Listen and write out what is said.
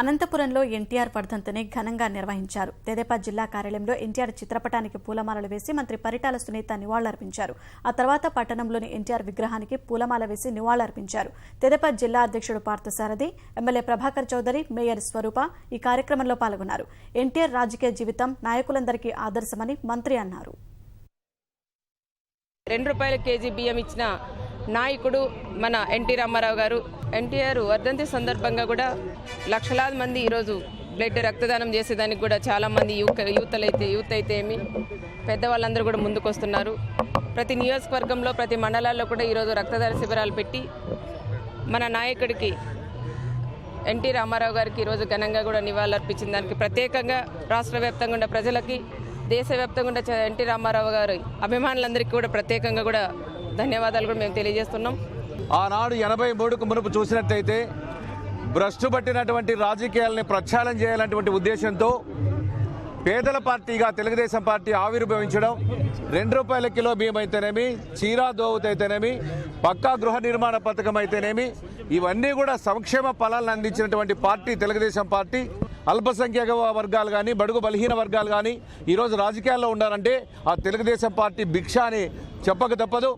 అనంతపురంలో ఎన్టీఆర్ వర్ధంతిని ఘనంగా నిర్వహించారు. తెదేపా జిల్లా కార్యాలయంలో ఎన్టీఆర్ చిత్రపటానికి పూలమాలలు వేసి మంత్రి పరిటాల సునీత నివాళులర్పించారు. ఆ తర్వాత పట్టణంలోని ఎన్టీఆర్ విగ్రహానికి పూలమాల వేసి నివాళులర్పించారు. తెదేపా జిల్లా అధ్యక్షుడు పార్థసారథి ఎమ్మెల్యే ప్రభాకర్ చౌదరి మేయర్ స్వరూప ఈ కార్యక్రమంలో పాల్గొన్నారు. ఎన్టీఆర్ రాజకీయ జీవితం నాయకులందరికీ ఆదర్శమని మంత్రి అన్నారు. రెండు రూపాయల కేజీ బియ్యం ఇచ్చిన నాయకుడు మన ఎన్టీ రామారావు గారు. ఎన్టీఆర్ వర్ధంతి సందర్భంగా కూడా లక్షలాది మంది ఈరోజు బ్లడ్ రక్తదానం చేసేదానికి కూడా చాలామంది యూత్ యూతలైతే యూత్ అయితే ఏమి పెద్దవాళ్ళందరూ కూడా ముందుకు వస్తున్నారు ప్రతి నియోజకవర్గంలో ప్రతి మండలాల్లో కూడా ఈరోజు రక్తదాన శిబిరాలు పెట్టి మన నాయకుడికి ఎన్టీ రామారావు గారికి ఈరోజు ఘనంగా కూడా నివాళులర్పించిన దానికి ప్రత్యేకంగా రాష్ట్ర వ్యాప్తంగా ఉన్న ప్రజలకి దేశవ్యాప్తంగా ఉన్న చ- ఎన్టీ రామారావు గారి అభిమానులందరికీ కూడా ప్రత్యేకంగా కూడా ధన్యవాదాలు కూడా మేము తెలియజేస్తున్నాం. ఆనాడు ఎనభై మూడుకు మునుపు చూసినట్టయితే భ్రష్టు పట్టినటువంటి రాజకీయాలని ప్రక్షాళన చేయాలన్నటువంటి ఉద్దేశంతో పేదల పార్టీగా తెలుగుదేశం పార్టీ ఆవిర్భవించడం రెండు రూపాయల కిలో బియ్యం అయితేనేమి చీరా దోవత అయితేనేమి పక్కా గృహ నిర్మాణ పథకం అయితేనేమి ఇవన్నీ కూడా సంక్షేమ ఫలాలను అందించినటువంటి పార్టీ తెలుగుదేశం పార్టీ. అల్పసంఖ్యాక వర్గాలు కానీ బడుగు బలహీన వర్గాలు కానీ ఈరోజు రాజకీయాల్లో ఉన్నారంటే ఆ తెలుగుదేశం పార్టీ భిక్ష అని చెప్పక తప్పదు.